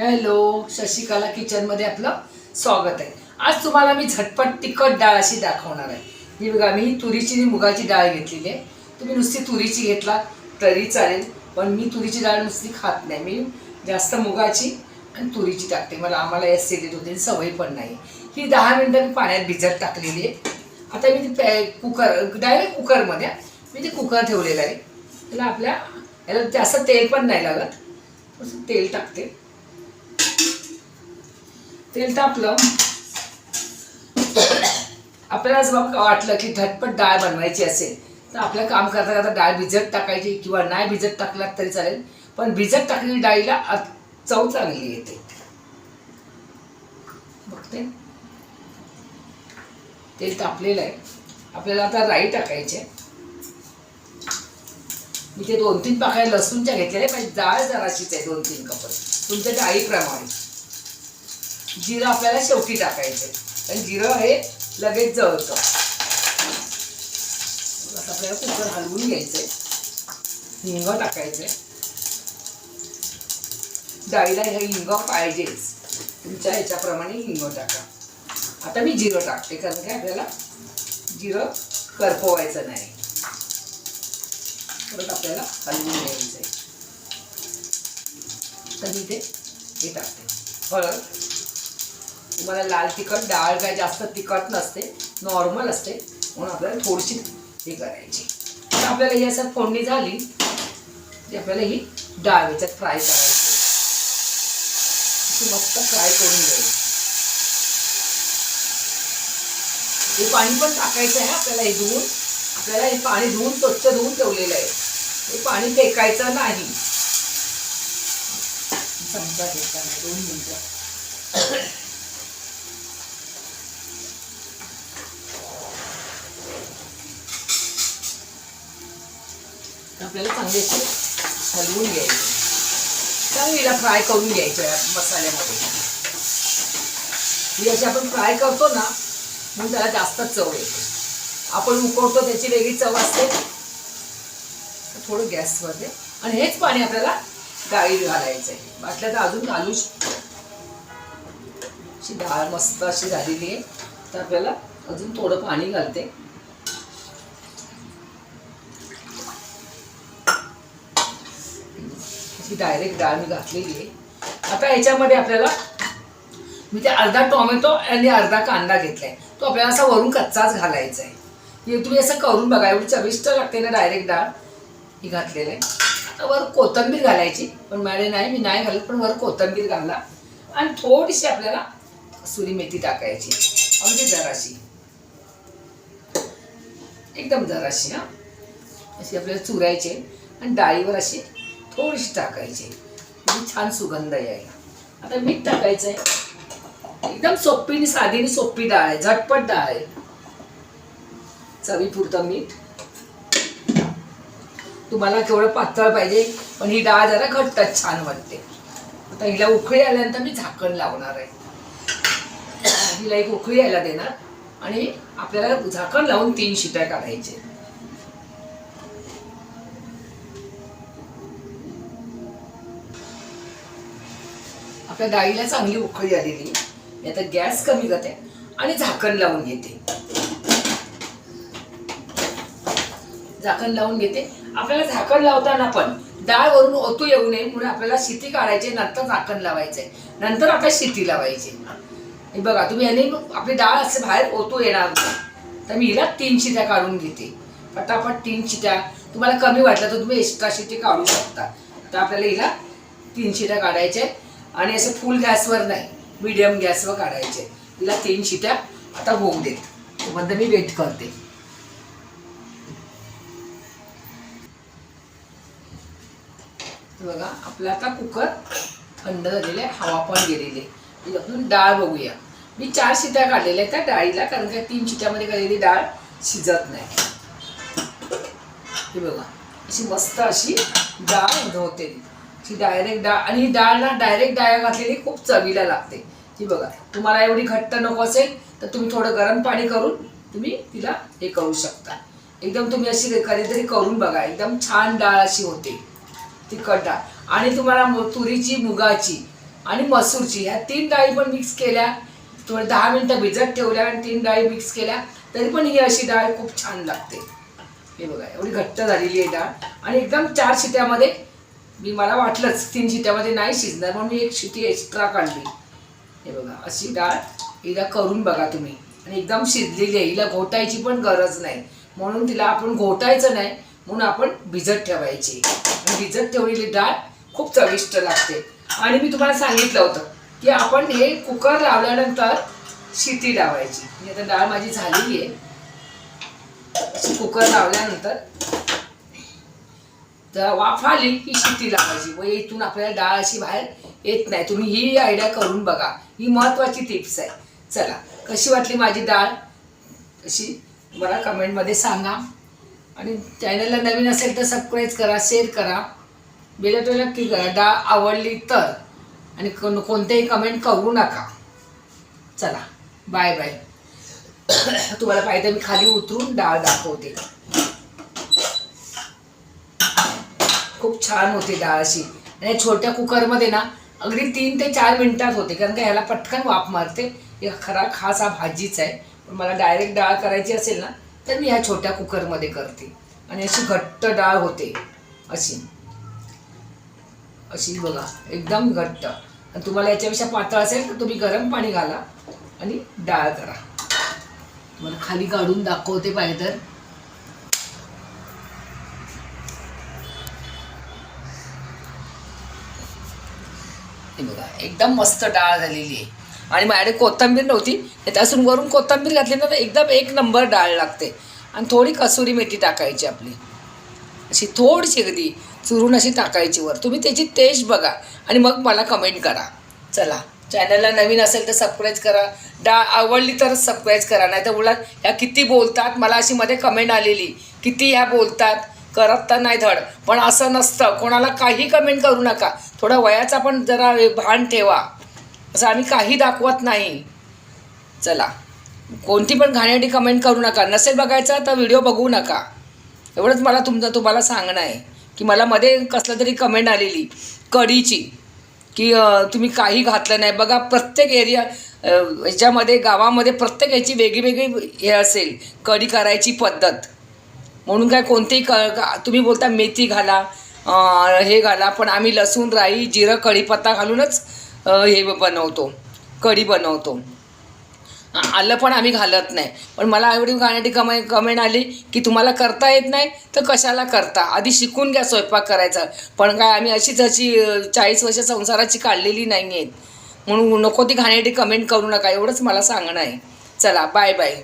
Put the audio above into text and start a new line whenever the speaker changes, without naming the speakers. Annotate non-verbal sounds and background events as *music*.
Hello Shashikala किचनमध्ये आपलं स्वागत आहे. आज तुम्हाला मी झटपट तिखट डाळ अशी दाखवणार आहे. ही बघा मी तुरीची आणि मुगाची डाळ घेतलेली आहे. तुम्ही नुसती तुरीची घेतला तरी चालेल पण मी तुरीची डाळ नुसती खात नाही. मी जास्त मुगाची आणि तुरीची टाकते. मला आम्हाला ॲसिडिटी होते सवय पण नाही. ही दहा मिनटं मी पाण्यात भिजत टाकलेली आहे. आता मी ती पॅ कुकर डायरेक्ट कुकरमध्ये मी ते कुकर ठेवलेलं आहे. त्याला आपल्या याला जास्त तेल पण नाही लागत. तेल टाकते. तेल तापलं. आपल्याला जर वाटलं की झटपट डाळ बनवायची असेल? तर आपलं काम करता करता डाळ भिजत टाकायची किंवा नाही भिजत टाकलात तरी चालेल. पण भिजत टाकलेली डाळीला चव चांगली येते. बघते. तेल तापलेलं आहे. आपल्याला आता राई टाकायचे मी ते दोन तीन पाकळ्या लसूणच्या घेतलेल्या पाहिजे पण डाळ जराशीच आहे दोन तीन कप. तुमच्या डाळीप्रमाणे. जिरं आपल्याला शेवटी टाकायचे. कारण जिरं हे लगेच जळतं. आता आपल्याला कुकर हलवून घ्यायचंय. हिंग टाकायचंय. डाळीला हे हिंग पाहिजेच. तुमच्या ह्याच्याप्रमाणे हिंग टाका. आता मी जिरं टाकते कारण काय आपल्याला जिरं करपवायचं नाही. परत आपल्याला हलवून घ्यायचं आहे तर मी ते हे टाकते. हळद. तुम्हाला लाल तिखट डाळ काय जास्त तिखट नसते नॉर्मल असते म्हणून आपल्याला थोडीशी हे करायची. तर आपल्याला ही असं फोडणी झाली की आपल्याला ही डाळ याच्यात फ्राय करायची. मस्त फ्राय करून घ्यायची. हे पाणी पण टाकायचं आहे आपल्याला हे धुवून. आपल्याला हे पाणी धुवून स्वच्छ धुवून ठेवलेलं आहे. हे पाणी फेकायचं नाही. समजा घेताना दोन मिनटं. आपल्याला चांगले असे हलवून घ्यायचे. चांगलीला फ्राय करून घ्यायचं या मसाल्यामध्ये. ही अशी आपण फ्राय करतो ना म्हणून त्याला जास्त चव येते. आपण उकळतो त्याची वेगळी चव असते. थोडं गॅसमध्ये आणि हेच पाणी आपल्याला डाळीत घालायचं आहे वाटलं तर अजून घालू अशी डाळ मस्त अशी झालेली आहे. तर आपल्याला अजून थोडं पाणी घालते. डायरेक्ट डाळ मी घातलेली आहे. आता याच्यामध्ये आपल्याला मी ते अर्धा टोमॅटो आणि अर्धा कांदा घेतलाय. तो आपल्याला असा वरून कच्चाच घालायचा आहे. हे तुम्ही असं करून बघा एवढी चविष्ट लागते ना डायरेक्ट डाळ. ही घातलेलं आहे. आता वर कोथिंबीर घालायची पण मॅडे नाही मी नाही घालत पण वर कोथिंबीर घाला आणि थोडीशी आपल्याला सुरी मेथी टाकायची. अगदी जराशी. एकदम जराशी हां. अशी आपल्याला चुरायची आणि डाळीवर अशी थोडीशी टाकायची. म्हणजे छान सुगंध यायला. आता मीठ टाकायचं आहे एकदम सोपी आणि साधी आणि सोपी डाळ आहे. झटपट डाळ आहे. चवीपुरतं मीठ. तुम्हाला केवढं पातळ पाहिजे पण ही डाळ जरा घट्टच छान वाटते आता हिला उकळी आल्यानंतर मी झाकण लावणार आहे. हिला एक उकळी यायला देणार. आणि आपल्याला झाकण लावून तीन शिट्या काढायचे. आपल्या डाळीला चांगली उकळी आलेली. मी आता गॅस कमी करते आणि झाकण लावून घेते. झाकण लावून घेते. आपल्याला झाकण लावताना पण डाळ वरून ओतू येऊ नये म्हणून आपल्याला शिती काढायची नंतर झाकण लावायचंय. नंतर आता शेती लावायची. बघा तुम्ही याने आपली डाळ असे बाहेर ओतू येणार तर मी हिला तीन शिट्या काढून घेते. पटापट तीन शिट्या. तुम्हाला कमी वाटलं तर तुम्ही एक्स्ट्रा शिटी काढू शकता. तर आपल्याला हिला तीन शिट्या काढायच्या आणि असं फुल गॅसवर नाही. मिडियम गॅसवर काढायचे. तिला तीन शिट्या आता होऊ देत. तोपर्यंत मी वेट करते. बघा आपला आता कुकर थंड झालेले आहे हवा पण गेलेली आहे. म्हणजे आपण डाळ बघूया. मी चार शिट्या काढलेल्या आहेत त्या डाळीला कारण का तीन शिट्यामध्ये काढलेली डाळ शिजत नाही. हे बघा अशी मस्त अशी डाळ होते ती डायरेक्ट डाळ आणि ही डाळ ना डायरेक्ट डाळ घातलेली खूप चवीला लागते. ती बघा तुम्हाला एवढी घट्ट नको असेल तर तुम्ही थोडं गरम पाणी करून तुम्ही तिला हे करू शकता. एकदम तुम्ही अशी कधीतरी करून बघा एकदम छान डाळ अशी होते. तिखट डाळ. आणि तुम्हाला तुरीची मुगाची आणि मसूरची ह्या तीन डाळी पण मिक्स केल्या थोडं दहा मिनटं भिजत ठेवल्या आणि तीन डाळी मिक्स केल्या तरी पण ही अशी डाळ खूप छान लागते. हे बघा एवढी घट्ट झालेली आहे डाळ. आणि एकदम चार शिट्यामध्ये मी मला वाटलंच तीन शिट्यामध्ये नाही शिजणार म्हणून मी एक शिटी एक्स्ट्रा काढली. हे बघा अशी डाळ हिला करून बघा तुम्ही. आणि एकदम शिजलेली आहे हिला घोटायची पण गरज नाही. म्हणून तिला आपण घोटायचं नाही म्हणून आपण भिजत ठेवायची. आणि भिजत ठेवलेली डाळ खूप चविष्ट लागते. आणि मी तुम्हाला सांगितलं होतं की आपण हे कुकर लावल्यानंतर शिती लावायची. म्हणजे आता डाळ माझी झालेली आहे. कुकर लावल्यानंतर तर वाफ आली की शिट्टी लावायची. व इथून आपल्याला डाळ अशी बाहेर येत नाही. तुम्ही ही आयडिया करून बघा. ही महत्त्वाची टिप्स आहे. चला कशी वाटली माझी डाळ? अशी मला कमेंटमध्ये सांगा. आणि चॅनलला नवीन असेल तर सबस्क्राईब करा शेअर करा. बेल नक्की करा. डाळ आवडली तर. आणि कोण कोणतेही कमेंट करू नका. चला बाय बाय *coughs* तुम्हाला पाहिजे मी खाली उतरून डाळ दाखवते. खूप छान होते डाळ अशी आणि छोट्या कुकरमध्ये ना अगदी तीन ते चार मिनिटात होते. कारण का ह्याला पटकन वाफ मारते. हे खरा खास हा भाजीच आहे. पण मला डायरेक्ट डाळ करायची असेल ना तर मी ह्या छोट्या कुकरमध्ये करते. आणि अशी घट्ट डाळ होते. अशी. अशी बघा एकदम घट्ट. आणि तुम्हाला याच्यापेक्षा पातळ असेल तर तुम्ही गरम पाणी घाला आणि डाळ करा. तुम्हाला खाली काढून दाखवते पाहिजे तर. एकदम मस्त डाळ झालेली आहे. आणि माझ्याकडे कोथिंबीर नव्हती त्याच्यापासून वरून कोथिंबीर घातली ना तर एकदम एक नंबर डाळ लागते. आणि थोडी कसुरी मेथी टाकायची आपली. अशी थोडीशी अगदी चुरून अशी टाकायची वर. तुम्ही त्याची टेस्ट बघा आणि मग मला कमेंट करा. चला चॅनलला नवीन असेल तर सबस्क्राईब करा. डाळ आवडली तर सबस्क्राईब करा नाही तर उलट ह्या किती बोलतात मला अशी मध्ये कमेंट आलेली किती ह्या बोलतात. करत तर नाही धड. पण असं नसतं. कोणाला काही कमेंट करू नका. थोडा वयाचा पण जरा भान ठेवा. असं आम्ही काही दाखवत नाही. चला. कोणती पण घाण्यासाठी कमेंट करू नका. नसेल बघायचं तर व्हिडिओ बघू नका. एवढंच मला तुमचं तुम्हाला सांगणं आहे. की मला मध्ये कसलं तरी कमेंट आलेली. कढीची की तुम्ही काही घातलं नाही. बघा प्रत्येक एरिया ह्याच्यामध्ये गावामध्ये प्रत्येक ह्याची वेगळी वेगळी हे असेल. कढी करायची पद्धत. म्हणून काय कोणतेही क का- तुम्ही बोलता मेथी घाला हे घाला पण आम्ही लसूण राई जिरं कढीपत्ता घालूनच हे बनवतो कढी बनवतो. आलं पण आम्ही घालत नाही. पण मला एवढी गाण्याची कमे कमेंट आली की तुम्हाला करता येत नाही तर कशाला करता? आधी शिकून घ्या स्वयंपाक करायचा. पण काय आम्ही अशीच अशी चाळीस वर्ष संसाराची काढलेली नाही आहेत म्हणून नको ती घाण्याची कमेंट करू नका एवढंच मला सांगणं आहे. चला बाय बाय